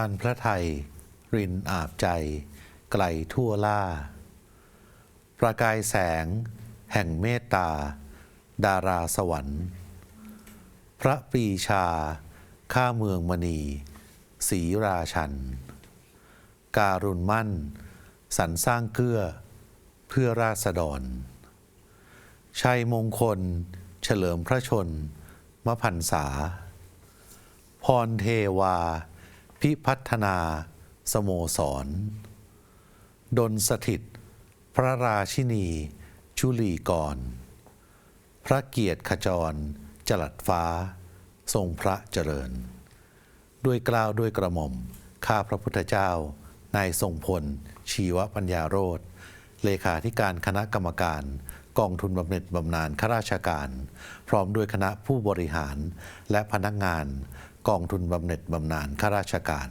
านพระไทย รินอาบใจ ไกลทั่วล่า ประกายแสง แห่งเมตตา ดาราสวรรค์ พระปรีชา ข้าเมืองมณีศรีราชัน การุณมั่น สรรสร้างเกื้อ เพื่อราษฎร ชัยมงคล เฉลิมพระชนมพันษา พรเทวา พิพัฒนา สโมสรดลสถิต พระราชินี ชุลีกร พระเกียรติขจร จลัดฟ้า ทรงพระเจริญ ด้วยกล้าวด้วยกระหม่อม ข้าพระพุทธเจ้า นายทรงพล ชีวปัญญาโรธเลขาธิการคณะกรรมการ กองทุนบำเหน็จบำนาญข้าราชการ พร้อมด้วยคณะผู้บริหาร และพนักงาน กองทุนบำเหน็จบำนาญข้าราชการ